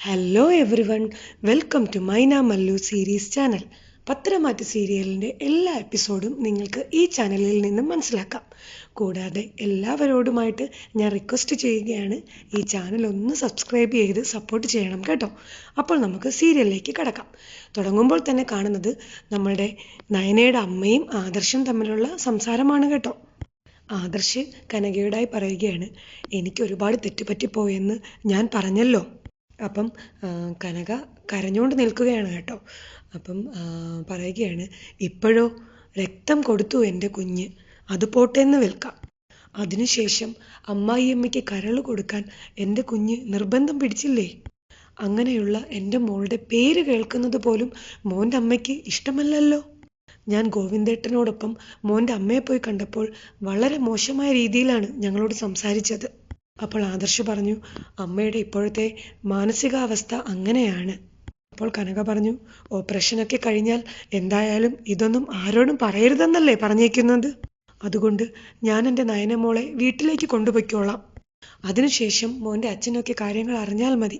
Hello everyone welcome to Maina Mallu series channel പത്രമാറ്റ് സീരിയലിന്റെ എല്ലാ എപ്പിസോഡും നിങ്ങൾക്ക് ഈ ചാനലിൽ നിന്നും മനസ്സിലാക്കാം. കൂടാതെ എല്ലാവരോടുമായിട്ട് ഞാൻ റിക്വസ്റ്റ് ചെയ്യുകയാണ് ഈ ചാനൽ ഒന്ന് സബ്സ്ക്രൈബ് ചെയ്ത് സപ്പോർട്ട് ചെയ്യണം കേട്ടോ. അപ്പോൾ നമുക്ക് സീരിയലിലേക്ക് കടക്കാം. തുടങ്ങുമ്പോൾ തന്നെ കാണുന്നത് നമ്മളുടെ നയനയുടെ അമ്മയും ആദർശം തമ്മിലുള്ള സംസാരമാണ് കേട്ടോ. ആദർശ് കനകയോടായി പറയുകയാണ് എനിക്ക് ഒരുപാട് തെറ്റുപറ്റിപ്പോയെന്ന് ഞാൻ പറഞ്ഞല്ലോ. അപ്പം കനക കരഞ്ഞുകൊണ്ട് നിൽക്കുകയാണ് കേട്ടോ. അപ്പം പറയുകയാണ് ഇപ്പോഴോ രക്തം കൊടുത്തു എന്റെ കുഞ്ഞ് അത് പോട്ടെ എന്ന് വിൽക്കാം. അതിനുശേഷം അമ്മായിയമ്മയ്ക്ക് കരൾ കൊടുക്കാൻ എന്റെ കുഞ്ഞ് നിർബന്ധം പിടിച്ചില്ലേ? അങ്ങനെയുള്ള എന്റെ മോളുടെ പേര് കേൾക്കുന്നത് പോലും മോന്റെ അമ്മയ്ക്ക് ഇഷ്ടമല്ലല്ലോ. ഞാൻ ഗോവിന്ദേട്ടനോടൊപ്പം മോന്റെ അമ്മയെ പോയി കണ്ടപ്പോൾ വളരെ മോശമായ രീതിയിലാണ് ഞങ്ങളോട് സംസാരിച്ചത്. അപ്പോൾ ആദർശ് പറഞ്ഞു അമ്മയുടെ ഇപ്പോഴത്തെ മാനസികാവസ്ഥ അങ്ങനെയാണ്. അപ്പോൾ കനക പറഞ്ഞു ഓപ്പറേഷനൊക്കെ കഴിഞ്ഞാൽ എന്തായാലും ഇതൊന്നും ആരോടും പറയരുതെന്നല്ലേ പറഞ്ഞേക്കുന്നത്? അതുകൊണ്ട് ഞാൻ എന്റെ നയനമോളെ വീട്ടിലേക്ക് കൊണ്ടുപോയിക്കോളാം. അതിനുശേഷം മോന്റെ അച്ഛനൊക്കെ കാര്യങ്ങൾ അറിഞ്ഞാൽ മതി.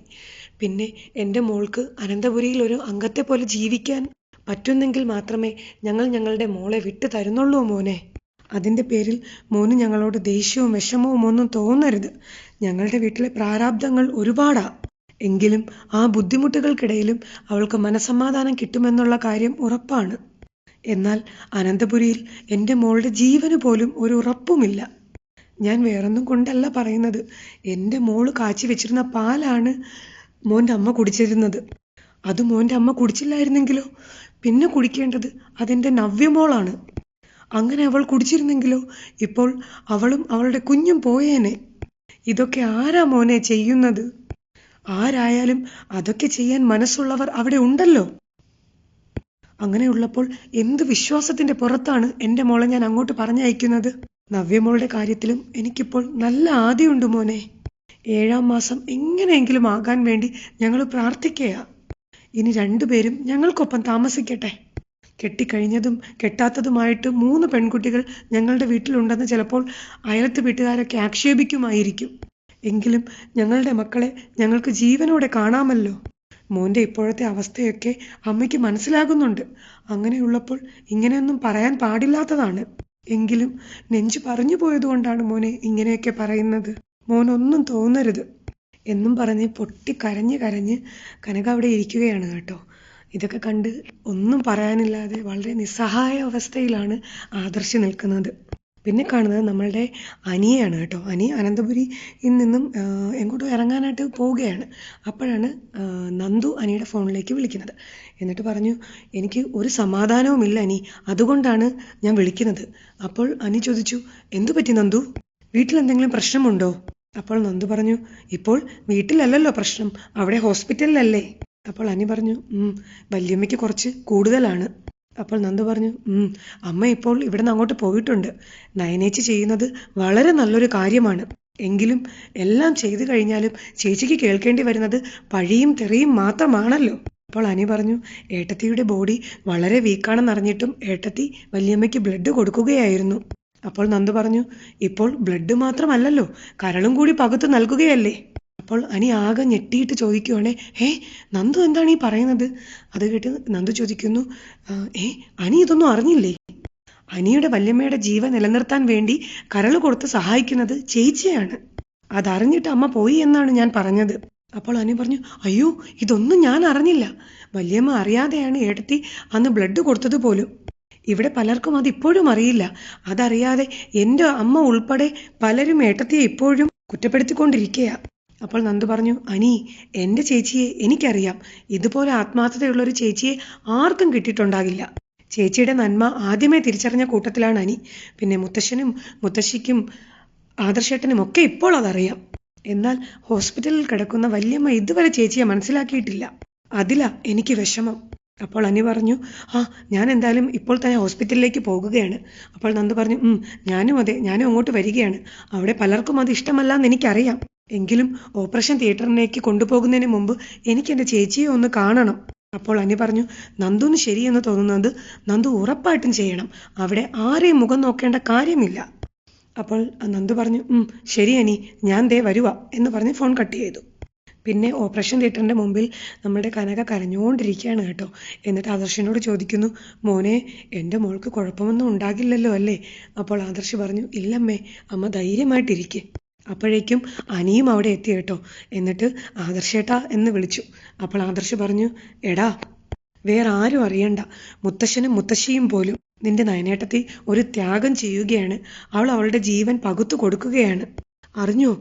പിന്നെ എന്റെ മോൾക്ക് അനന്തപുരിയിൽ ഒരു അംഗത്തെ പോലെ ജീവിക്കാൻ പറ്റുന്നെങ്കിൽ മാത്രമേ ഞങ്ങൾ ഞങ്ങളുടെ മോളെ വിട്ടു തരുന്നുള്ളൂ മോനെ. അതിന്റെ പേരിൽ മോന് ഞങ്ങളോട് ദേഷ്യവും വിഷമവും ഒന്നും തോന്നരുത്. ഞങ്ങളുടെ വീട്ടിലെ പ്രാരാബ്ദങ്ങൾ ഒരുപാടാ. എങ്കിലും ആ ബുദ്ധിമുട്ടുകൾക്കിടയിലും അവൾക്ക് മനസമാധാനം കിട്ടുമെന്നുള്ള കാര്യം ഉറപ്പാണ്. എന്നാൽ അനന്തപുരിയിൽ എന്റെ മോളുടെ ജീവന് പോലും ഒരു ഉറപ്പുമില്ല. ഞാൻ വേറൊന്നും കൊണ്ടല്ല പറയുന്നത്. എന്റെ മോൾ കാച്ചി വെച്ചിരുന്ന പാലാണ് മോന്റെ അമ്മ കുടിച്ചിരുന്നത്. അത് മോന്റെ അമ്മ കുടിച്ചില്ലായിരുന്നെങ്കിലോ? പിന്നെ കുടിക്കേണ്ടത് അതെന്റെ നവ്യമോളാണ്. അങ്ങനെ അവൾ കുടിച്ചിരുന്നെങ്കിലോ? ഇപ്പോൾ അവളും അവളുടെ കുഞ്ഞും പോയേനെ. ഇതൊക്കെ ആരാ മോനെ ചെയ്യുന്നത്? ആരായാലും അതൊക്കെ ചെയ്യാൻ മനസ്സുള്ളവർ അവിടെ ഉണ്ടല്ലോ. അങ്ങനെയുള്ളപ്പോൾ എന്ത് വിശ്വാസത്തിന്റെ പുറത്താണ് എന്റെ മോളെ ഞാൻ അങ്ങോട്ട് പറഞ്ഞയക്കുന്നത്? നവ്യമോളുടെ കാര്യത്തിലും എനിക്കിപ്പോൾ നല്ല ആദിയുണ്ട് മോനെ. ഏഴാം മാസം എങ്ങനെയെങ്കിലും ആകാൻ വേണ്ടി ഞങ്ങൾ പ്രാർത്ഥിക്കുക ഇനി രണ്ടുപേരും ഞങ്ങൾക്കൊപ്പം താമസിക്കട്ടെ. കെട്ടിക്കഴിഞ്ഞതും കെട്ടാത്തതുമായിട്ട് മൂന്ന് പെൺകുട്ടികൾ ഞങ്ങളുടെ വീട്ടിലുണ്ടെന്ന് ചിലപ്പോൾ അയലത്ത് വീട്ടുകാരൊക്കെ ആക്ഷേപിക്കുമായിരിക്കും. എങ്കിലും ഞങ്ങളുടെ മക്കളെ ഞങ്ങൾക്ക് ജീവനോടെ കാണാമല്ലോ. മോന്റെ ഇപ്പോഴത്തെ അവസ്ഥയൊക്കെ അമ്മയ്ക്ക് മനസ്സിലാകുന്നുണ്ട്. അങ്ങനെയുള്ളപ്പോൾ ഇങ്ങനെയൊന്നും പറയാൻ പാടില്ലാത്തതാണ്. എങ്കിലും നെഞ്ചു പറഞ്ഞു പോയതുകൊണ്ടാണ് മോനെ ഇങ്ങനെയൊക്കെ പറയുന്നത്. മോനൊന്നും തോന്നരുത്. എന്നും പറഞ്ഞ് പൊട്ടി കരഞ്ഞ് കരഞ്ഞ് കനക അവിടെ ഇരിക്കുകയാണ് കേട്ടോ. ഇതൊക്കെ കണ്ട് ഒന്നും പറയാനില്ലാതെ വളരെ നിസ്സഹായ അവസ്ഥയിലാണ് ആദർശ് നിൽക്കുന്നത്. പിന്നെ കാണുന്നത് നമ്മളുടെ അനിയാണ് കേട്ടോ. അനി അനന്തപുരിയിൽ നിന്നും എങ്ങോട്ടും ഇറങ്ങാനായിട്ട് പോവുകയാണ്. അപ്പോഴാണ് നന്ദു അനിയുടെ ഫോണിലേക്ക് വിളിക്കുന്നത്. എന്നിട്ട് പറഞ്ഞു എനിക്ക് ഒരു സമാധാനവുമില്ല അനി. അതുകൊണ്ടാണ് ഞാൻ വിളിക്കുന്നത്. അപ്പോൾ അനി ചോദിച്ചു എന്തു പറ്റി നന്ദു? വീട്ടിൽ എന്തെങ്കിലും പ്രശ്നമുണ്ടോ? അപ്പോൾ നന്ദു പറഞ്ഞു ഇപ്പോൾ വീട്ടിലല്ലല്ലോ പ്രശ്നം. അവിടെ ഹോസ്പിറ്റലിലല്ലേ. അപ്പോൾ അനി പറഞ്ഞു വല്യമ്മയ്ക്ക് കുറച്ച് കൂടുതലാണ്. അപ്പോൾ നന്ദു പറഞ്ഞു അമ്മ ഇപ്പോൾ ഇവിടെ നിന്ന് അങ്ങോട്ട് പോയിട്ടുണ്ട്. നയനേച്ചി ചെയ്യുന്നത് വളരെ നല്ലൊരു കാര്യമാണ്. എങ്കിലും എല്ലാം ചെയ്തു കഴിഞ്ഞാലും ചേച്ചിക്ക് കേൾക്കേണ്ടി വരുന്നത് പഴിയും തെറിയും മാത്രമാണല്ലോ. അപ്പോൾ അനി പറഞ്ഞു ഏട്ടത്തിയുടെ ബോഡി വളരെ വീക്കാണെന്ന് അറിഞ്ഞിട്ടും ഏട്ടത്തി വല്യമ്മയ്ക്ക് ബ്ലഡ് കൊടുക്കുകയായിരുന്നു. അപ്പോൾ നന്ദു പറഞ്ഞു ഇപ്പോൾ ബ്ലഡ് മാത്രമല്ലല്ലോ കരളും കൂടി പകുത്തു നൽകുകയല്ലേ? അപ്പോൾ അനി ആകെ ഞെട്ടിയിട്ട് ചോദിക്കുവാണേ ഏ നന്ദു എന്താണ് ഈ പറയുന്നത്? അത് കേട്ട് നന്ദു ചോദിക്കുന്നു "ആ, ഏ അനി ഇതൊന്നും അറിഞ്ഞില്ലേ? അനിയുടെ വല്യമ്മയുടെ ജീവൻ നിലനിർത്താൻ വേണ്ടി കരൾ കൊടുത്ത് സഹായിക്കുന്നത് ചേച്ചിയാണ്. അതറിഞ്ഞിട്ട് അമ്മ പോയി എന്നാണ് ഞാൻ പറഞ്ഞത്. അപ്പോൾ അനി പറഞ്ഞു അയ്യോ ഇതൊന്നും ഞാൻ അറിഞ്ഞില്ല. വല്യമ്മ അറിയാതെയാണ് ഏട്ടത്തി അന്ന് ബ്ലഡ് കൊടുത്തത് പോലും. ഇവിടെ പലർക്കും അത് ഇപ്പോഴും അറിയില്ല. അതറിയാതെ എന്റെ അമ്മ ഉൾപ്പെടെ പലരും ഏട്ടത്തിയെ ഇപ്പോഴും കുറ്റപ്പെടുത്തിക്കൊണ്ടിരിക്കുക അപ്പോൾ നന്ദു പറഞ്ഞു അനി എന്റെ ചേച്ചിയെ എനിക്കറിയാം. ഇതുപോലെ ആത്മാർത്ഥതയുള്ള ഒരു ചേച്ചിയെ ആർക്കും കിട്ടിയിട്ടുണ്ടാകില്ല. ചേച്ചിയുടെ നന്മ ആദ്യമേ തിരിച്ചറിഞ്ഞ കൂട്ടത്തിലാണ് അനി. പിന്നെ മുത്തശ്ശനും മുത്തശ്ശിക്കും ആദർശേട്ടനും ഒക്കെ ഇപ്പോൾ അതറിയാം. എന്നാൽ ഹോസ്പിറ്റലിൽ കിടക്കുന്ന വല്യമ്മ ഇതുവരെ ചേച്ചിയെ മനസ്സിലാക്കിയിട്ടില്ല. അതിലാ എനിക്ക് വിഷമം. അപ്പോൾ അനി പറഞ്ഞു ആ ഞാൻ എന്തായാലും ഇപ്പോൾ തന്നെ ഹോസ്പിറ്റലിലേക്ക് പോകുകയാണ്. അപ്പോൾ നന്ദു പറഞ്ഞു ഉം ഞാനും അതെ ഞാനും അങ്ങോട്ട് വരികയാണ്. അവിടെ പലർക്കും അത് ഇഷ്ടമല്ല എന്ന് എനിക്കറിയാം. എങ്കിലും ഓപ്പറേഷൻ തിയേറ്ററിലേക്ക് കൊണ്ടുപോകുന്നതിന് മുമ്പ് എനിക്ക് എന്റെ ചേച്ചിയെ ഒന്ന് കാണണം. അപ്പോൾ അനി പറഞ്ഞു നന്ദുന്ന് ശരിയെന്ന് തോന്നുന്നത് നന്ദു ഉറപ്പായിട്ടും ചെയ്യണം. അവിടെ ആരെയും മുഖം നോക്കേണ്ട കാര്യമില്ല. അപ്പോൾ നന്ദു പറഞ്ഞു ശരി അനി ഞാൻ ദേ വരുക എന്ന് പറഞ്ഞ് ഫോൺ കട്ട് ചെയ്തു. പിന്നെ ഓപ്പറേഷൻ തിയേറ്ററിന്റെ മുമ്പിൽ നമ്മുടെ കനക കരഞ്ഞുകൊണ്ടിരിക്കുകയാണ് കേട്ടോ. എന്നിട്ട് ആദർശിനോട് ചോദിക്കുന്നു മോനെ എന്റെ മോൾക്ക് കുഴപ്പമൊന്നും ഉണ്ടാകില്ലല്ലോ അല്ലേ? അപ്പോൾ ആദർശ് പറഞ്ഞു ഇല്ലമ്മേ അമ്മ ധൈര്യമായിട്ടിരിക്കെ. അപ്പോഴേക്കും അനിയും അവിടെ എത്തി കേട്ടോ. എന്നിട്ട് ആദർശേട്ടാ എന്ന് വിളിച്ചു. അപ്പോൾ ആദർശ് പറഞ്ഞു എടാ വേറെ ആരും അറിയണ്ട. മുത്തശ്ശനും മുത്തശ്ശിയും പോലും നിന്റെ നയനേട്ടത്തി ഒരു ത്യാഗം ചെയ്യുകയാണ്. അവൾ അവളുടെ ജീവൻ പകുത്തു കൊടുക്കുകയാണ്. അറിഞ്ഞോ?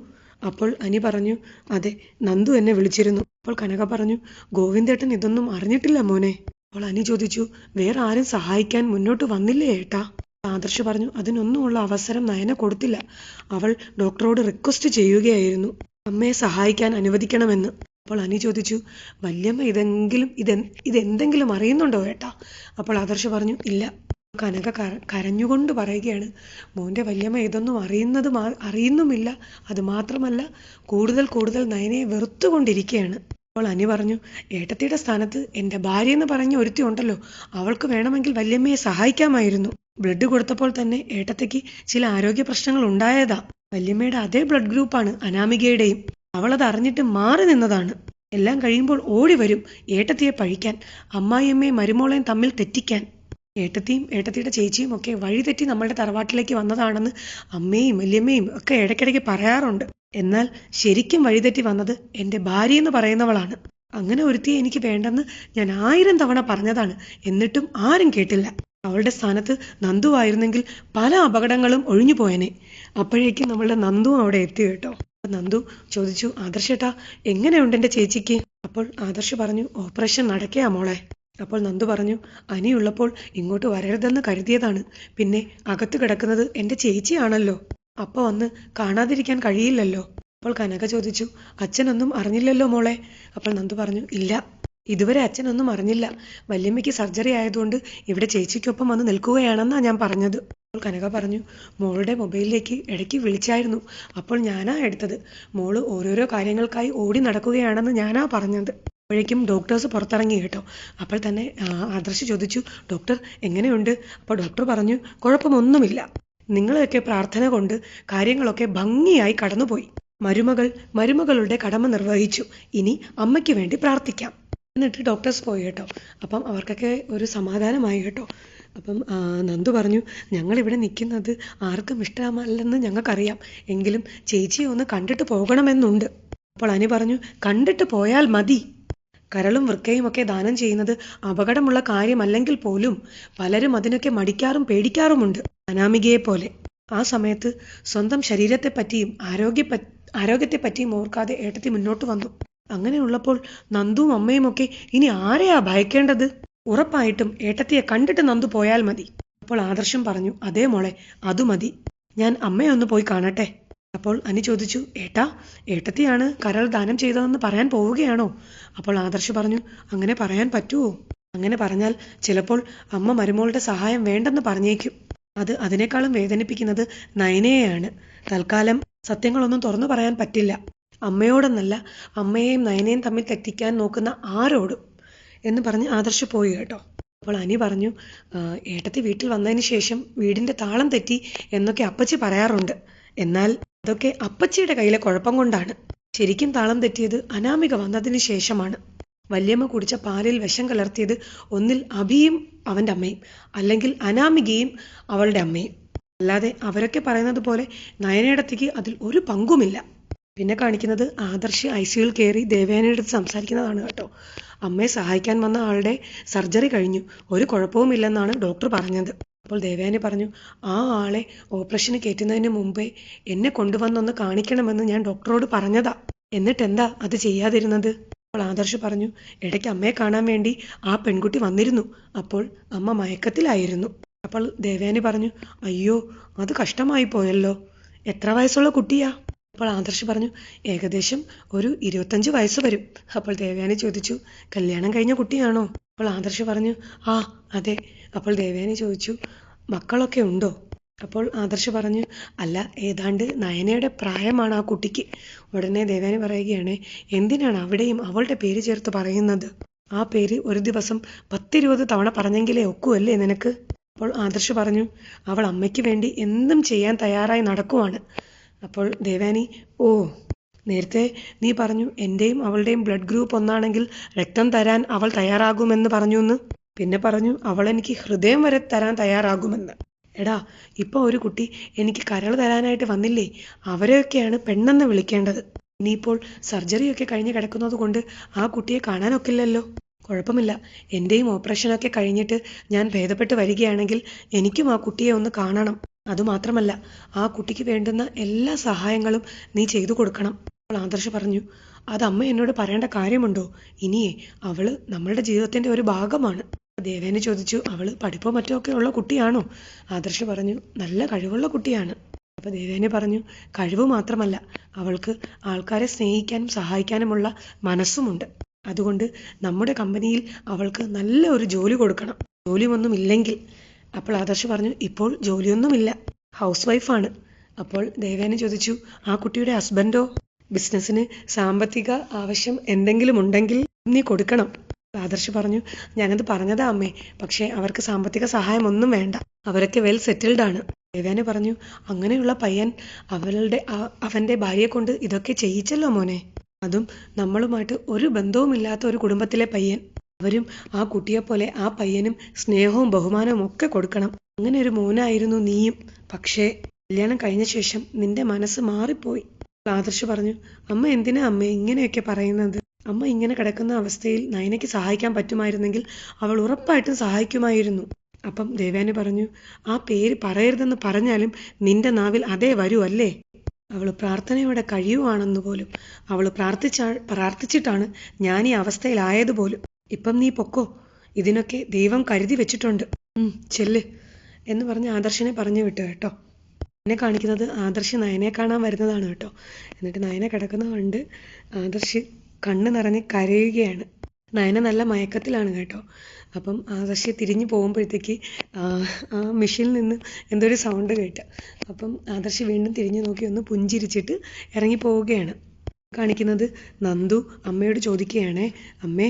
അപ്പോൾ അനി പറഞ്ഞു അതെ നന്ദു എന്നെ വിളിച്ചിരുന്നു. അപ്പോൾ കനക പറഞ്ഞു ഗോവിന്ദേട്ടൻ ഇതൊന്നും അറിഞ്ഞിട്ടില്ല മോനെ. അപ്പോൾ അനി ചോദിച്ചു വേറെ ആരും സഹായിക്കാൻ മുന്നോട്ട് വന്നില്ലേ ഏട്ടാ? ആദർശ് പറഞ്ഞു അതിനൊന്നുമുള്ള അവസരം നയന കൊടുത്തില്ല. അവൾ ഡോക്ടറോട് റിക്വസ്റ്റ് ചെയ്യുകയായിരുന്നു. അമ്മയെ സഹായിക്കാൻ അനുവദിക്കണമെന്ന്. അപ്പോൾ അനി ചോദിച്ചു വല്യമ്മ ഇതെങ്കിലും ഇത് ഇതെന്തെങ്കിലും അറിയുന്നുണ്ടോ ഏട്ടാ? അപ്പോൾ ആദർശ് പറഞ്ഞു ഇല്ല. കനക കര കരഞ്ഞുകൊണ്ട് പറയുകയാണ് മോന്റെ വല്യമ്മ ഇതൊന്നും അറിയുന്നത് അറിയുന്നുമില്ല. അത് മാത്രമല്ല കൂടുതൽ കൂടുതൽ നയനയെ വെറുത്തുകൊണ്ടിരിക്കുകയാണ്. അപ്പോൾ അനി പറഞ്ഞു ഏട്ടത്തിയുടെ സ്ഥാനത്ത് എന്റെ ഭാര്യ എന്ന് പറഞ്ഞ ഒരുത്തി ഉണ്ടല്ലോ. അവൾക്ക് വേണമെങ്കിൽ വല്യമ്മയെ സഹായിക്കാമായിരുന്നു. ബ്ലഡ് കൊടുത്തപ്പോൾ തന്നെ ഏട്ടത്തിക്ക് ചില ആരോഗ്യ പ്രശ്നങ്ങൾ ഉണ്ടായതാ. വല്യമ്മയുടെ അതേ ബ്ലഡ് ഗ്രൂപ്പാണ് അനാമികയുടെയും. അവളത് അറിഞ്ഞിട്ട് മാറി നിന്നതാണ്. എല്ലാം കഴിയുമ്പോൾ ഓടി വരും ഏട്ടത്തിയെ പഴിക്കാൻ അമ്മായിയമ്മയും മരുമോളെയും തമ്മിൽ തെറ്റിക്കാൻ. ഏട്ടത്തിയും ഏട്ടത്തിയുടെ ചേച്ചിയും ഒക്കെ വഴി തെറ്റി നമ്മളുടെ തറവാട്ടിലേക്ക് വന്നതാണെന്ന് അമ്മയും വല്യമ്മയും ഒക്കെ ഇടയ്ക്കിടയ്ക്ക് പറയാറുണ്ട്. എന്നാൽ ശരിക്കും വഴിതെറ്റി വന്നത് എന്റെ ഭാര്യ എന്ന് പറയുന്നവളാണ്. അങ്ങനെ ഒരുത്തിയെ എനിക്ക് വേണ്ടെന്ന് ഞാൻ ആയിരം തവണ പറഞ്ഞതാണ്. എന്നിട്ടും ആരും കേട്ടില്ല. അവളുടെ സ്ഥാനത്ത് നന്ദു ആയിരുന്നെങ്കിൽ പല അപകടങ്ങളും ഒഴിഞ്ഞു പോയനെ. അപ്പോഴേക്കും നമ്മളുടെ നന്ദു അവിടെ എത്തി കേട്ടോ. നന്ദു ചോദിച്ചു ആദർശേട്ടാ എങ്ങനെയുണ്ട് എന്റെ ചേച്ചിക്ക്? അപ്പോൾ ആദർശ് പറഞ്ഞു ഓപ്പറേഷൻ നടക്കയാ മോളെ. അപ്പോൾ നന്ദു പറഞ്ഞു അനിയുള്ളപ്പോൾ ഇങ്ങോട്ട് വരരുതെന്ന് കരുതിയതാണ്. പിന്നെ അകത്ത് കിടക്കുന്നത് എന്റെ ചേച്ചിയാണല്ലോ. അപ്പൊ വന്ന് കാണാതിരിക്കാൻ കഴിയില്ലല്ലോ. അപ്പോൾ കനക ചോദിച്ചു അച്ഛനൊന്നും അറിഞ്ഞില്ലല്ലോ മോളെ? അപ്പോൾ നന്ദു പറഞ്ഞു ഇല്ല ഇതുവരെ അച്ഛനൊന്നും അറിഞ്ഞില്ല. വല്യമ്മയ്ക്ക് സർജറി ആയതുകൊണ്ട് ഇവിടെ ചേച്ചിക്കൊപ്പം വന്ന് നിൽക്കുകയാണെന്നാ ഞാൻ പറഞ്ഞത്. അപ്പോൾ കനക പറഞ്ഞു മോളുടെ മൊബൈലിലേക്ക് ഇടയ്ക്ക് വിളിച്ചായിരുന്നു. അപ്പോൾ ഞാനാ എടുത്തത്. മോൾ ഓരോരോ കാര്യങ്ങൾക്കായി ഓടി നടക്കുകയാണെന്ന് ഞാനാ പറഞ്ഞത്. അപ്പോഴേക്കും ഡോക്ടേഴ്സ് പുറത്തിറങ്ങി കേട്ടോ. അപ്പോൾ തന്നെ ആദർശ് ചോദിച്ചു ഡോക്ടർ എങ്ങനെയുണ്ട്? അപ്പോൾ ഡോക്ടർ പറഞ്ഞു കുഴപ്പമൊന്നുമില്ല. നിങ്ങളൊക്കെ പ്രാർത്ഥന കൊണ്ട് കാര്യങ്ങളൊക്കെ ഭംഗിയായി കടന്നുപോയി. മരുമകൾ മരുമകളുടെ കടമ നിർവഹിച്ചു. ഇനി അമ്മയ്ക്ക് വേണ്ടി പ്രാർത്ഥിക്കാം. എന്നിട്ട് ഡോക്ടേഴ്സ് പോയി കേട്ടോ. അപ്പം അവർക്കൊക്കെ ഒരു സമാധാനമായി കേട്ടോ. അപ്പം നന്ദു പറഞ്ഞു ഞങ്ങളിവിടെ നിൽക്കുന്നത് ആർക്കും ഇഷ്ടമല്ലെന്ന് ഞങ്ങൾക്കറിയാം. എങ്കിലും ചേച്ചിയെ ഒന്ന് കണ്ടിട്ട് പോകണമെന്നുണ്ട്. അപ്പോൾ അനി പറഞ്ഞു കണ്ടിട്ട് പോയാൽ മതി. കരളും വൃക്കയും ഒക്കെ ദാനം ചെയ്യുന്നത് അപകടമുള്ള കാര്യമല്ലെങ്കിൽ പോലും പലരും അതിനൊക്കെ മടിക്കാറും പേടിക്കാറുമുണ്ട് അനാമികയെ പോലെ ആ സമയത്ത് സ്വന്തം ശരീരത്തെപ്പറ്റിയും ആരോഗ്യ ആരോഗ്യത്തെ പറ്റിയും ഓർക്കാതെ ഏട്ടത്തി മുന്നോട്ട് വന്നു. അങ്ങനെയുള്ളപ്പോൾ നന്ദുവും അമ്മയും ഒക്കെ ഇനി ആരെയാ ഭയക്കേണ്ടത്? ഉറപ്പായിട്ടും ഏട്ടത്തിയെ കണ്ടിട്ട് നന്ദു പോയാൽ മതി. അപ്പോൾ ആദർശം പറഞ്ഞു അതേ മോളെ അതു മതി. ഞാൻ അമ്മയെ ഒന്ന് പോയി കാണട്ടെ. അപ്പോൾ അനി ചോദിച്ചു ഏട്ടാ ഏട്ടത്തിയാണ് കരൾ ദാനം ചെയ്തതെന്ന് പറയാൻ പോവുകയാണോ? അപ്പോൾ ആദർശ് പറഞ്ഞു അങ്ങനെ പറയാൻ പറ്റുമോ അങ്ങനെ പറഞ്ഞാൽ ചിലപ്പോൾ അമ്മ മരുമോളുടെ സഹായം വേണ്ടെന്ന് പറഞ്ഞേക്കും. അത് അതിനേക്കാളും വേദനിപ്പിക്കുന്നത് നയനയെയാണ്. തൽക്കാലം സത്യങ്ങളൊന്നും തുറന്നു പറയാൻ പറ്റില്ല. അമ്മയോടെന്നല്ല അമ്മയെയും നയനയും തമ്മിൽ തെറ്റിക്കാൻ നോക്കുന്ന ആരോടും എന്ന് പറഞ്ഞ് ആദർശ് പോയി കേട്ടോ. അപ്പോൾ അനി പറഞ്ഞു ഏട്ടത്തി വീട്ടിൽ വന്നതിന് ശേഷം വീടിന്റെ താളം തെറ്റി എന്നൊക്കെ അപ്പച്ചി പറയാറുണ്ട്. എന്നാൽ അതൊക്കെ അപ്പച്ചിയുടെ കയ്യിലെ കുഴപ്പം കൊണ്ടാണ്. ശരിക്കും താളം തെറ്റിയത് അനാമിക വന്നതിന് ശേഷമാണ്. വല്യമ്മ കുടിച്ച പാലിൽ വിഷം കലർത്തിയത് ഒന്നിൽ അഭിയും അവന്റെ അമ്മയും അല്ലെങ്കിൽ അനാമികയും അവളുടെ അമ്മയും. അല്ലാതെ അവരൊക്കെ പറയുന്നത് പോലെ നയനയിടത്തേക്ക് അതിൽ ഒരു പങ്കുമില്ല. പിന്നെ കാണിക്കുന്നത് ആദർശ് ഐ സിയുൽ കയറി ദേവയാനിയുടെ അടുത്ത് സംസാരിക്കുന്നതാണ് കേട്ടോ. അമ്മയെ സഹായിക്കാൻ വന്ന ആളുടെ സർജറി കഴിഞ്ഞു. ഒരു കുഴപ്പവുമില്ലെന്നാണ് ഡോക്ടർ പറഞ്ഞത്. അപ്പോൾ ദേവയാനി പറഞ്ഞു ആ ആളെ ഓപ്പറേഷന് കയറ്റുന്നതിന് മുമ്പേ എന്നെ കൊണ്ടുവന്നൊന്ന് കാണിക്കണമെന്ന് ഞാൻ ഡോക്ടറോട് പറഞ്ഞതാ. എന്നിട്ട് എന്താ അത് ചെയ്യാതിരുന്നത്? അപ്പോൾ ആദർശ് പറഞ്ഞു ഇടയ്ക്ക് അമ്മയെ കാണാൻ വേണ്ടി ആ പെൺകുട്ടി വന്നിരുന്നു. അപ്പോൾ അമ്മ മയക്കത്തിലായിരുന്നു. അപ്പോൾ ദേവയാനി പറഞ്ഞു അയ്യോ അത് കഷ്ടമായി പോയല്ലോ. എത്ര വയസ്സുള്ള കുട്ടിയാ? അപ്പോൾ ആദർശ് പറഞ്ഞു ഏകദേശം ഒരു ഇരുപത്തഞ്ച് വയസ്സ് വരും. അപ്പോൾ ദേവയാനി ചോദിച്ചു കല്യാണം കഴിഞ്ഞ കുട്ടിയാണോ? അപ്പോൾ ആദർശ് പറഞ്ഞു ആ അതെ. അപ്പോൾ ദേവയാനി ചോദിച്ചു മക്കളൊക്കെ ഉണ്ടോ? അപ്പോൾ ആദർശ് പറഞ്ഞു അല്ല ഏതാണ്ട് നയനയുടെ പ്രായമാണ് ആ കുട്ടിക്ക്. ഉടനെ ദേവയാനി പറയുകയാണ് എന്തിനാണ് അവിടെയും അവളുടെ പേര് ചേർത്ത് പറയുന്നത്? ആ പേര് ഒരു ദിവസം പത്തിരുപത് തവണ പറഞ്ഞെങ്കിലേ ഒക്കുമല്ലേ നിനക്ക്? അപ്പോൾ ആദർശ് പറഞ്ഞു അവൾ അമ്മയ്ക്ക് വേണ്ടി എന്തും ചെയ്യാൻ തയ്യാറായി നടക്കുവാണ്. അപ്പോൾ ദേവാനി ഓ നേരത്തെ നീ പറഞ്ഞു എന്റെയും അവളുടെയും ബ്ലഡ് ഗ്രൂപ്പ് ഒന്നാണെങ്കിൽ രക്തം തരാൻ അവൾ തയ്യാറാകുമെന്ന് പറഞ്ഞു എന്ന് പിന്നെ പറഞ്ഞു അവൾ എനിക്ക് ഹൃദയം വരെ തരാൻ തയ്യാറാകുമെന്ന്. എടാ ഇപ്പോൾ ഒരു കുട്ടി എനിക്ക് കരൾ തരാനായിട്ട് വന്നില്ലേ? അവരെയൊക്കെയാണ് പെണ്ണെന്ന് വിളിക്കേണ്ടത്. ഇനിയിപ്പോൾ സർജറിയൊക്കെ കഴിഞ്ഞ് കിടക്കുന്നത് കൊണ്ട് ആ കുട്ടിയെ കാണാനൊക്കില്ലല്ലോ. കുഴപ്പമില്ല. എന്റെയും ഓപ്പറേഷനൊക്കെ കഴിഞ്ഞിട്ട് ഞാൻ ഭേദപ്പെട്ട് വരികയാണെങ്കിൽ എനിക്കും ആ കുട്ടിയെ ഒന്ന് കാണണം. അതുമാത്രമല്ല ആ കുട്ടിക്ക് വേണ്ടുന്ന എല്ലാ സഹായങ്ങളും നീ ചെയ്തു കൊടുക്കണം. അപ്പോൾ ആദർശ് പറഞ്ഞു അത് അമ്മ എന്നോട് പറയേണ്ട കാര്യമുണ്ടോ? ഇനിയേ അവൾ നമ്മളുടെ ജീവിതത്തിന്റെ ഒരു ഭാഗമാണ്. ദേവേനെ ചോദിച്ചു അവൾ പഠിപ്പോ മറ്റോ ഒക്കെ ഉള്ള കുട്ടിയാണോ? ആദർശ് പറഞ്ഞു നല്ല കഴിവുള്ള കുട്ടിയാണ്. അപ്പൊ ദേവേനെ പറഞ്ഞു കഴിവ് മാത്രമല്ല അവൾക്ക് ആൾക്കാരെ സ്നേഹിക്കാനും സഹായിക്കാനുമുള്ള മനസ്സുമുണ്ട്. അതുകൊണ്ട് നമ്മുടെ കമ്പനിയിൽ അവൾക്ക് നല്ല ഒരു ജോലി കൊടുക്കണം. ജോലിയൊന്നും ഇല്ലെങ്കിൽ അപ്പോൾ ആദർശ് പറഞ്ഞു ഇപ്പോൾ ജോലിയൊന്നുമില്ല ഹൗസ് വൈഫാണ് അപ്പോൾ ദേവേന ചോദിച്ചു ആ കുട്ടിയുടെ ഹസ്ബൻഡോ? ബിസിനസ്സിന് സാമ്പത്തിക ആവശ്യം എന്തെങ്കിലും ഉണ്ടെങ്കിൽ നീ കൊടുക്കണം. ആദർശ് പറഞ്ഞു ഞാനത് പറഞ്ഞതാ അമ്മേ പക്ഷേ അവർക്ക് സാമ്പത്തിക സഹായം ഒന്നും വേണ്ട അവരൊക്കെ വെൽ സെറ്റിൽഡ് ആണ്. ദേവേന പറഞ്ഞു അങ്ങനെയുള്ള പയ്യൻ അവളുടെ അവന്റെ ഭാര്യയെ കൊണ്ട് ഇതൊക്കെ ചെയ്യിച്ചല്ലോ മോനെ അതും നമ്മളുമായിട്ട് ഒരു ബന്ധവുമില്ലാത്ത ഒരു കുടുംബത്തിലെ പയ്യൻ. അവരും ആ കുട്ടിയെപ്പോലെ ആ പയ്യനും സ്നേഹവും ബഹുമാനവും ഒക്കെ കൊടുക്കണം. അങ്ങനെ ഒരു മോനായിരുന്നു നീയും. പക്ഷേ കല്യാണം കഴിഞ്ഞ ശേഷം നിന്റെ മനസ്സ് മാറിപ്പോയി. ആദർശ് പറഞ്ഞു അമ്മ എന്തിനാ അമ്മ ഇങ്ങനെയൊക്കെ പറയുന്നത്? അമ്മ ഇങ്ങനെ കിടക്കുന്ന അവസ്ഥയിൽ നയനയ്ക്ക് സഹായിക്കാൻ പറ്റുമായിരുന്നെങ്കിൽ അവൾ ഉറപ്പായിട്ടും സഹായിക്കുമായിരുന്നു. അപ്പം ദേവാനി പറഞ്ഞു ആ പേര് പറയരുതെന്ന് പറഞ്ഞാലും നിന്റെ നാവിൽ അതേ വരൂ അല്ലേ അവൾ പ്രാർത്ഥനയോടെ കഴിയുവാണെന്ന് പോലും അവൾ പ്രാർത്ഥിച്ച പ്രാർത്ഥിച്ചിട്ടാണ് ഞാൻ ഈ അവസ്ഥയിലായത് പോലും ഇപ്പം നീ പൊക്കോ? ഇതിനൊക്കെ ദൈവം കരുതി വെച്ചിട്ടുണ്ട്. ചെല്ല് എന്ന് പറഞ്ഞ് ആദർശിനെ പറഞ്ഞു വിട്ടു കേട്ടോ. എന്നെ കാണിക്കുന്നത് ആദർശ് നയനെ കാണാൻ വരുന്നതാണ് കേട്ടോ. എന്നിട്ട് നയനെ കിടക്കുന്ന കണ്ട് ആദർശ് കണ്ണ് നിറഞ്ഞ് കരയുകയാണ്. നയന നല്ല മയക്കത്തിലാണ് കേട്ടോ. അപ്പം ആദർശ് തിരിഞ്ഞു പോകുമ്പോഴത്തേക്ക് ആ മെഷീനിൽ നിന്ന് എന്തോ ഒരു സൗണ്ട് കേട്ട്. അപ്പം ആദർശ് വീണ്ടും തിരിഞ്ഞു നോക്കി ഒന്ന് പുഞ്ചിരിച്ചിട്ട് ഇറങ്ങി പോവുകയാണ് കാണിക്കുന്നത് നന്ദു അമ്മയോട് ചോദിക്കുകയാണേ അമ്മേ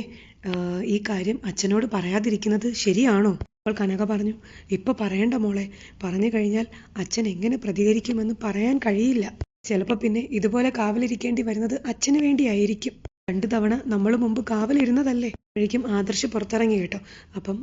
ഈ കാര്യം അച്ഛനോട് പറയാതിരിക്കുന്നത് ശരിയാണോ? അപ്പോൾ കനക പറഞ്ഞു ഇപ്പൊ പറയണ്ട മോളെ. പറഞ്ഞു കഴിഞ്ഞാൽ അച്ഛൻ എങ്ങനെ പ്രതികരിക്കുമെന്ന് പറയാൻ കഴിയില്ല. ചിലപ്പോ പിന്നെ ഇതുപോലെ കാവലിരിക്കേണ്ടി വരുന്നത് അച്ഛന് വേണ്ടിയായിരിക്കും. രണ്ടു തവണ നമ്മൾ മുമ്പ് കാവലിരുന്നതല്ലേ? അപ്പോഴേക്കും ആദർശ് പുറത്തിറങ്ങി കേട്ടോ. അപ്പം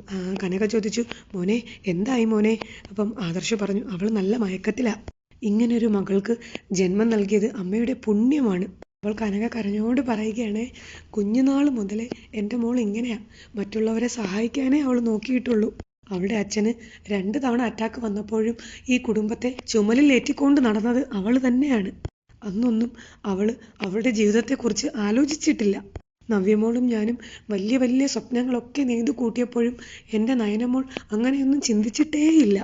കനക ചോദിച്ചു മോനെ എന്തായി മോനെ? അപ്പം ആദർശ് പറഞ്ഞു അവൾ നല്ല മയക്കത്തിലാ. ഇങ്ങനൊരു മകൾക്ക് ജന്മം നൽകിയത് അമ്മയുടെ പുണ്യമാണ്. അപ്പോൾ കനക കരഞ്ഞുകൊണ്ട് പറയുകയാണ് കുഞ്ഞുനാൾ മുതൽ എന്റെ മോൾ ഇങ്ങനെയാ. മറ്റുള്ളവരെ സഹായിക്കാനേ അവൾ നോക്കിയിട്ടുള്ളൂ. അവളുടെ അച്ഛന് രണ്ട് തവണ അറ്റാക്ക് വന്നപ്പോഴും ഈ കുടുംബത്തെ ചുമലിലേറ്റിക്കൊണ്ട് നടന്നത് അവൾ തന്നെയാണ്. അന്നൊന്നും അവൾ അവളുടെ ജീവിതത്തെക്കുറിച്ച് ആലോചിച്ചിട്ടില്ല. നവ്യമോളും ഞാനും വലിയ വലിയ സ്വപ്നങ്ങളൊക്കെ നെയ്തു കൂട്ടിയപ്പോഴും എന്റെ നയനമോൾ അങ്ങനെയൊന്നും ചിന്തിച്ചിട്ടേയില്ല.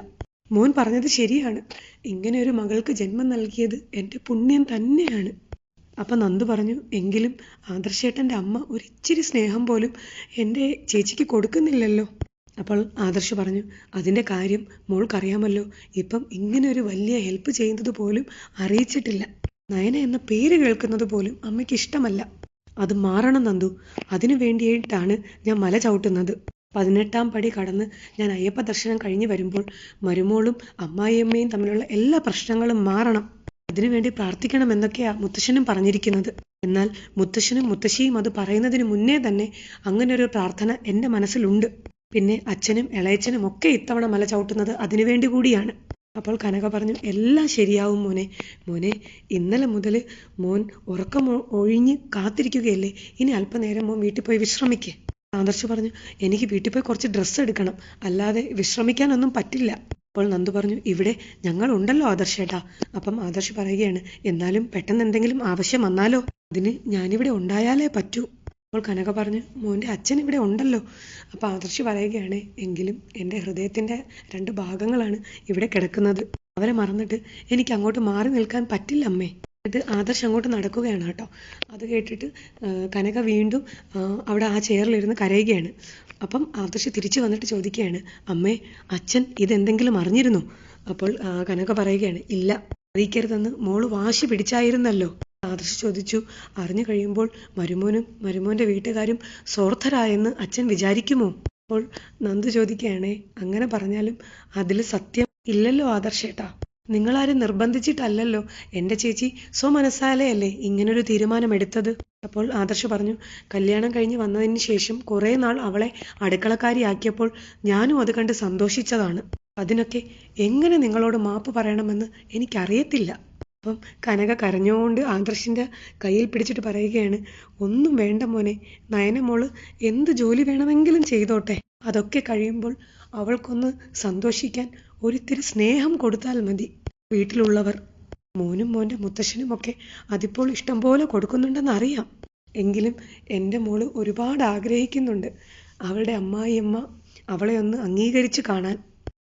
മോൻ പറഞ്ഞത് ശരിയാണ്. ഇങ്ങനെ ഒരു മകൾക്ക് ജന്മം നൽകിയത് എന്റെ പുണ്യം തന്നെയാണ്. അപ്പൊ നന്ദു പറഞ്ഞു എങ്കിലും ആദർശേട്ടന്റെ അമ്മ ഒരിച്ചിരി സ്നേഹം പോലും എന്റെ ചേച്ചിക്ക് കൊടുക്കുന്നില്ലല്ലോ. അപ്പോൾ ആദർശ് പറഞ്ഞു അതിന്റെ കാര്യം മോൾക്കറിയാമല്ലോ. ഇപ്പം ഇങ്ങനെ ഒരു വലിയ ഹെൽപ്പ് ചെയ്യുന്നത് പോലും അറിയിച്ചിട്ടില്ല. നയന എന്ന പേര് കേൾക്കുന്നത് പോലും അമ്മയ്ക്ക് ഇഷ്ടമല്ല. അത് മാറണം നന്ദു. അതിനു വേണ്ടിയിട്ടാണ് ഞാൻ മല ചവിട്ടുന്നത്. പതിനെട്ടാം പടി കടന്ന് ഞാൻ അയ്യപ്പ ദർശനം കഴിഞ്ഞു വരുമ്പോൾ മരുമോളും അമ്മായിയമ്മയും തമ്മിലുള്ള എല്ലാ പ്രശ്നങ്ങളും മാറണം. അതിനുവേണ്ടി പ്രാർത്ഥിക്കണമെന്നൊക്കെയാ മുത്തശ്ശനും പറഞ്ഞിരിക്കുന്നത്. എന്നാൽ മുത്തശ്ശനും മുത്തശ്ശിയും അത് പറയുന്നതിന് മുന്നേ തന്നെ അങ്ങനെ ഒരു പ്രാർത്ഥന എന്റെ മനസ്സിലുണ്ട്. പിന്നെ അച്ഛനും ഇളയച്ചനും ഒക്കെ ഇത്തവണ മല ചവിട്ടുന്നത് അതിനുവേണ്ടി കൂടിയാണ്. അപ്പോൾ കനക പറഞ്ഞു എല്ലാം ശരിയാവും മോനെ. മോനെ ഇന്നലെ മുതൽ മോൻ ഉറക്കം ഒഴിഞ്ഞ് കാത്തിരിക്കുകയല്ലേ? ഇനി അല്പനേരം മോൻ വീട്ടിൽ പോയി വിശ്രമിക്കേ. ആദർശ് പറഞ്ഞു എനിക്ക് വീട്ടിൽ പോയി കുറച്ച് ഡ്രസ്സ് എടുക്കണം. അല്ലാതെ വിശ്രമിക്കാനൊന്നും പറ്റില്ല. അപ്പോൾ നന്ദു പറഞ്ഞു ഇവിടെ ഞങ്ങൾ ഉണ്ടല്ലോ ആദർശേട്ടാ. അപ്പം ആദർശ് പറയുകയാണ് എന്നാലും പെട്ടെന്ന് എന്തെങ്കിലും ആവശ്യം വന്നാലോ? അതിന് ഞാനിവിടെ ഉണ്ടായാലേ പറ്റൂ. അപ്പോൾ കനക പറഞ്ഞു മോന്റെ അച്ഛൻ ഇവിടെ ഉണ്ടല്ലോ. അപ്പൊ ആദർശ് പറയുകയാണ് എങ്കിലും എന്റെ ഹൃദയത്തിന്റെ രണ്ട് ഭാഗങ്ങളാണ് ഇവിടെ കിടക്കുന്നത്. അവരെ മറന്നിട്ട് എനിക്ക് അങ്ങോട്ട് മാറി നിൽക്കാൻ പറ്റില്ല അമ്മേ. എന്നിട്ട് ആദർശ് അങ്ങോട്ട് നടക്കുകയാണ് കേട്ടോ. അത് കേട്ടിട്ട് കനക വീണ്ടും അവിടെ ആ ചെയറിലിരുന്ന് കരയുകയാണ്. അപ്പം ആദർശ് തിരിച്ചു വന്നിട്ട് ചോദിക്കുകയാണ് അമ്മേ അച്ഛൻ ഇതെന്തെങ്കിലും അറിഞ്ഞിരുന്നോ? അപ്പോൾ കനക പറയുകയാണ് ഇല്ല അറിയിക്കരുതെന്ന് മോൾ വാശി പിടിച്ചായിരുന്നല്ലോ. ആദർശ് ചോദിച്ചു അറിഞ്ഞു കഴിയുമ്പോൾ മരുമോനും മരുമോന്റെ വീട്ടുകാരും സ്വാർത്ഥരായെന്ന് അച്ഛൻ വിചാരിക്കുമോ? അപ്പോൾ നന്ദു ചോദിക്കുകയാണേ അങ്ങനെ പറഞ്ഞാലും അതിൽ സത്യം ഇല്ലല്ലോ ആദർശേട്ടാ നിങ്ങളാരും നിർബന്ധിച്ചിട്ടല്ലല്ലോ. എന്റെ ചേച്ചി സ്വമനസ്സാലെയല്ലേ ഇങ്ങനൊരു തീരുമാനമെടുത്തത്. അപ്പോൾ ആദർശ് പറഞ്ഞു കല്യാണം കഴിഞ്ഞ് വന്നതിന് ശേഷം കുറേ നാൾ അവളെ അടുക്കളക്കാരിയാക്കിയപ്പോൾ ഞാനും അത് കണ്ട് സന്തോഷിച്ചതാണ്. അതിനൊക്കെ എങ്ങനെ നിങ്ങളോട് മാപ്പ് പറയണമെന്ന് എനിക്കറിയത്തില്ല. അപ്പം കനക കരഞ്ഞുകൊണ്ട് ആദർശിന്റെ കയ്യിൽ പിടിച്ചിട്ട് പറയുകയാണ് ഒന്നും വേണ്ട മോനെ നയനമോൾ എന്ത് ജോലി വേണമെങ്കിലും ചെയ്തോട്ടെ. അതൊക്കെ കഴിയുമ്പോൾ അവൾക്കൊന്ന് സന്തോഷിക്കാൻ ഒരിത്തിരി സ്നേഹം കൊടുത്താൽ മതി. വീട്ടിലുള്ളവർ മോനും മോന്റെ മുത്തശ്ശനുമൊക്കെ അതിപ്പോൾ ഇഷ്ടം പോലെ കൊടുക്കുന്നുണ്ടെന്ന് അറിയാം എങ്കിലും എന്റെ മോൾ ഒരുപാട് ആഗ്രഹിക്കുന്നുണ്ട് അവളുടെ അമ്മായിയമ്മ അവളെ ഒന്ന് അംഗീകരിച്ച് കാണാൻ.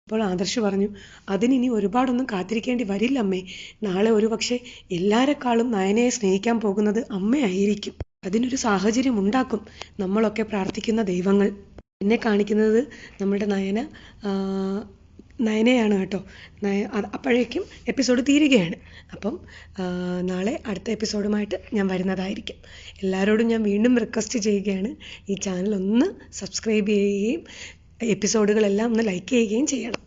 അപ്പോൾ ആദർശ് പറഞ്ഞു അതിനിനി ഒരുപാടൊന്നും കാത്തിരിക്കേണ്ടി വരില്ല അമ്മേ. നാളെ ഒരുപക്ഷെ എല്ലാരെക്കാളും നയനയെ സ്നേഹിക്കാൻ പോകുന്നത് അമ്മയായിരിക്കും. അതിനൊരു സാഹചര്യം ഉണ്ടാക്കും. നമ്മളൊക്കെ പ്രാർത്ഥിക്കുന്ന ദൈവങ്ങൾ. എന്നെ കാണിക്കുന്നത് നമ്മുടെ നയന നയനയാണ് കേട്ടോ. നയ അപ്പോഴേക്കും എപ്പിസോഡ് തീരുകയാണ്. അപ്പം നാളെ അടുത്ത എപ്പിസോഡുമായിട്ട് ഞാൻ വരുന്നതായിരിക്കും. എല്ലാവരോടും ഞാൻ വീണ്ടും റിക്വസ്റ്റ് ചെയ്യുകയാണ്. ഈ ചാനൽ ഒന്ന് സബ്സ്ക്രൈബ് ചെയ്യുകയും എപ്പിസോഡുകളെല്ലാം ഒന്ന് ലൈക്ക് ചെയ്യുകയും ചെയ്യണം.